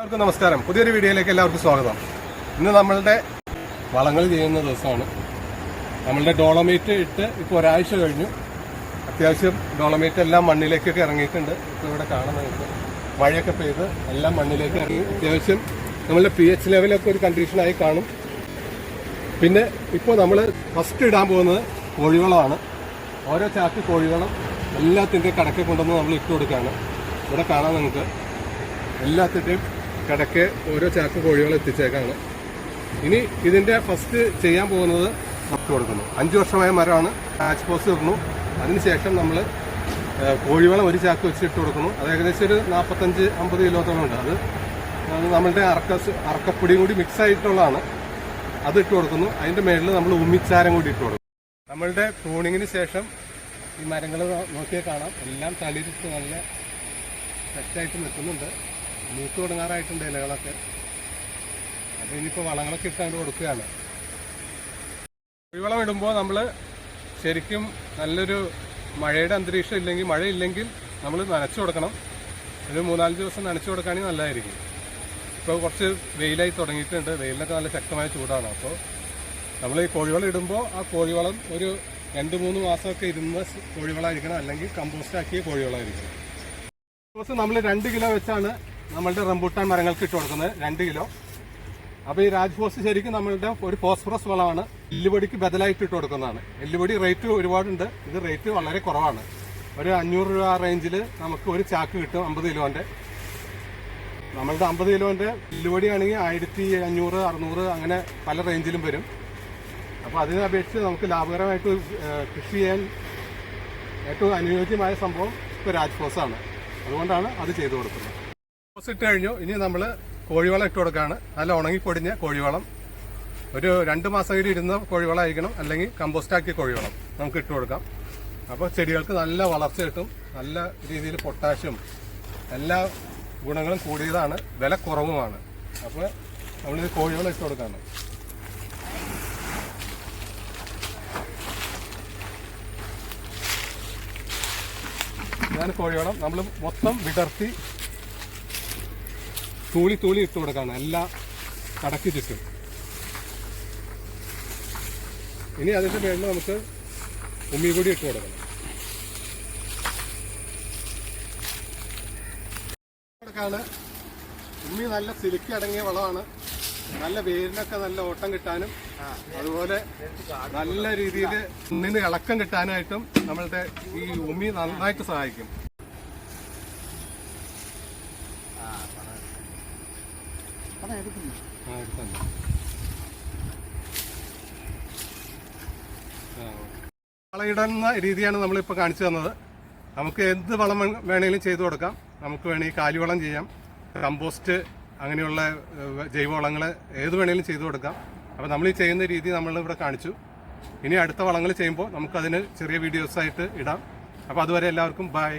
എല്ലാവർക്കും നമസ്കാരം. പുതിയൊരു വീഡിയോയിലേക്ക് എല്ലാവർക്കും സ്വാഗതം. ഇന്ന് നമ്മളുടെ വളങ്ങൾ ചെയ്യുന്ന ദിവസമാണ്. നമ്മളുടെ ഡോളമേറ്റ് ഇട്ട് ഇപ്പോൾ ഒരാഴ്ച കഴിഞ്ഞു. അത്യാവശ്യം ഡോളമേറ്റ് എല്ലാം മണ്ണിലേക്കൊക്കെ ഇറങ്ങിയിട്ടുണ്ട്. ഇപ്പോൾ ഇവിടെ കാണുന്നത് മഴയൊക്കെ പെയ്ത് എല്ലാം മണ്ണിലേക്ക് ഇറങ്ങി. അത്യാവശ്യം നമ്മളുടെ പി എച്ച് ലെവലൊക്കെ ഒരു കണ്ടീഷനായി കാണും. പിന്നെ ഇപ്പോൾ നമ്മൾ ഫസ്റ്റ് ഇടാൻ പോകുന്നത് കോഴിവളമാണ്. ഓരോ ചാക്ക് കോഴിവളം എല്ലാത്തിന്റെയും കടക്കെ കൊണ്ടുവന്ന് നമ്മൾ ഇട്ട് കൊടുക്കുകയാണ്. ഇവിടെ കാണാം നിങ്ങൾക്ക്. എല്ലാത്തിന്റെയും കടക്കെ ഓരോ ചാക്ക് കോഴികൾ എത്തിച്ചേക്കാണ്. ഇനി ഇതിന്റെ ഫസ്റ്റ് ചെയ്യാൻ പോകുന്നത് നമുക്ക് കൊടുക്കുന്നു. അഞ്ച് വർഷമായ മരമാണ്. ഹാച്ച് പോസ് ഇടുന്നു. അതിനുശേഷം നമ്മൾ കോഴിവളം ഒരു ചാക്ക് വെച്ച് ഇട്ട് കൊടുക്കുന്നു. അത് ഏകദേശം ഒരു നാൽപ്പത്തഞ്ച് അമ്പത് കിലോത്തോളം ഉണ്ട്. അത് നമ്മളുടെ അറക്ക അറക്കപ്പൊടിയും കൂടി മിക്സ് ആയിട്ടുള്ളതാണ്. അത് ഇട്ട് കൊടുക്കുന്നു. അതിന്റെ മേളിൽ നമ്മൾ ഉമ്മിച്ചാരം കൂടി ഇട്ട് കൊടുക്കും നമ്മളുടെ പ്രൂണിങ്ങിന് ശേഷം ഈ മരങ്ങൾ നോക്കിയാൽ കാണാം. എല്ലാം തളിരിട്ട് നല്ല സെറ്റായിട്ട് നിൽക്കുന്നുണ്ട്. മൂത്ത് തുടങ്ങാറായിട്ടുണ്ട് ഇലകളൊക്കെ. അപ്പോൾ ഇനിയിപ്പോൾ വളങ്ങളൊക്കെ ഇട്ട് അങ്ങോട്ട് കൊടുക്കുകയാണ്. കുഴിവളം ഇടുമ്പോൾ നമ്മൾ ശരിക്കും നല്ലൊരു മഴയുടെ അന്തരീക്ഷം ഇല്ലെങ്കിൽ മഴയില്ലെങ്കിൽ നമ്മൾ നനച്ചു കൊടുക്കണം. ഒരു മൂന്നാൽ ദിവസം നനച്ചു കൊടുക്കുകയാണെങ്കിൽ നല്ലതായിരിക്കും. ഇപ്പോൾ കുറച്ച് വെയിലായി തുടങ്ങിയിട്ടുണ്ട്. വെയിലിനൊക്കെ നല്ല ശക്തമായ ചൂടാണ്. അപ്പോൾ നമ്മൾ ഈ കോഴിവളം ഇടുമ്പോൾ ആ കോഴിവളം ഒരു രണ്ട് മൂന്ന് മാസമൊക്കെ ഇരുന്ന കോഴിവളമായിരിക്കണം അല്ലെങ്കിൽ കമ്പോസ്റ്റ് ആക്കിയ കോഴിവളമായിരിക്കണം ദിവസം നമ്മൾ രണ്ട് കിലോ വെച്ചാണ് നമ്മളുടെ റംബൂട്ടാൻ മരങ്ങൾക്ക് ഇട്ട് കൊടുക്കുന്നത് രണ്ട് കിലോ. അപ്പോൾ ഈ രാജ്ഫോസ് ശരിക്കും നമ്മളുടെ ഒരു ഫോസ്ഫറസ് വളമാണ്. എല്ലുപൊടിക്ക് ബദലായിട്ട് ഇട്ട് കൊടുക്കുന്നതാണ്. എല്ലുപൊടി റേറ്റ് ഒരുപാടുണ്ട്. ഇത് റേറ്റ് വളരെ കുറവാണ്. ഒരു അഞ്ഞൂറ് രൂപ റേഞ്ചിൽ നമുക്ക് ഒരു ചാക്ക് കിട്ടും അമ്പത് കിലോന്റെ നമ്മളുടെ അമ്പത് കിലോന്റെ എല്ലുപൊടി ആണെങ്കിൽ ആയിരത്തി അഞ്ഞൂറ് അറുന്നൂറ് അങ്ങനെ പല റേഞ്ചിലും വരും. അപ്പോൾ അതിനെ അപേക്ഷിച്ച് നമുക്ക് ലാഭകരമായിട്ട് കൃഷി ചെയ്യാൻ ഏറ്റവും അനുയോജ്യമായ സംഭവം ഇപ്പോൾ രാജ്ഫോസാണ് അതുകൊണ്ടാണ് അത് ചെയ്തു കൊടുക്കുന്നത്. ഇട്ട് കഴിഞ്ഞു. ഇനി നമ്മൾ കോഴിവളം ഇട്ട് കൊടുക്കുകയാണ് നല്ല ഉണങ്ങിപ്പൊടിഞ്ഞ കോഴിവളം. ഒരു രണ്ട് മാസം കൂടി ഇരുന്ന കോഴിവളം ആയിരിക്കണം. അല്ലെങ്കിൽ കമ്പോസ്റ്റ് ആക്കിയ കോഴിവളം നമുക്ക് ഇട്ട് കൊടുക്കാം. അപ്പോൾ ചെടികൾക്ക് നല്ല വളർച്ച കിട്ടും. നല്ല രീതിയിൽ പൊട്ടാഷ്യം എല്ലാ ഗുണങ്ങളും കൂടിയതാണ്. വില കുറവുമാണ്. അപ്പോൾ നമ്മളിത് കോഴിവളം ഇട്ട് കൊടുക്കാണ്. ഞാൻ കോഴിവളം. നമ്മൾ മൊത്തം വിടർത്തി തൂളി തൂളി ഇട്ട് കൊടുക്കാണ്. എല്ലാ കടക്ക് ചുറ്റും. ഇനി അതിന്റെ വേണ്ട നമുക്ക് ഉമ്മി കൂടി ഇട്ട് കൊടുക്കണം. ഉമ്മി നല്ല സിലിക്കി അടങ്ങിയ വളമാണ്. നല്ല വേരിനൊക്കെ നല്ല ഓട്ടം കിട്ടാനും അതുപോലെ നല്ല രീതിയിൽ ഉണ്ണിന് ഇളക്കം കിട്ടാനായിട്ടും നമ്മളുടെ ഈ ഉമ്മി നന്നായിട്ട് സഹായിക്കും. വളമിടുന്ന രീതിയാണ് നമ്മളിപ്പോൾ കാണിച്ചു തന്നത്. നമുക്ക് എന്ത് വളം വേണമെങ്കിലും ചെയ്തു കൊടുക്കാം. നമുക്ക് വേണമെങ്കിൽ കാലിവളം ചെയ്യാം. കമ്പോസ്റ്റ് അങ്ങനെയുള്ള ജൈവ ജൈവവളങ്ങൾ ഏത് വേണേലും ചെയ്തു കൊടുക്കാം. അപ്പോൾ നമ്മൾ ഈ ചെയ്യുന്ന രീതി നമ്മൾ ഇവിടെ കാണിച്ചു. ഇനി അടുത്ത വളങ്ങൾ ചെയ്യുമ്പോൾ നമുക്കതിന് ചെറിയ വീഡിയോസായിട്ട് ഇടാം. അപ്പോൾ അതുവരെ എല്ലാവർക്കും ബൈ.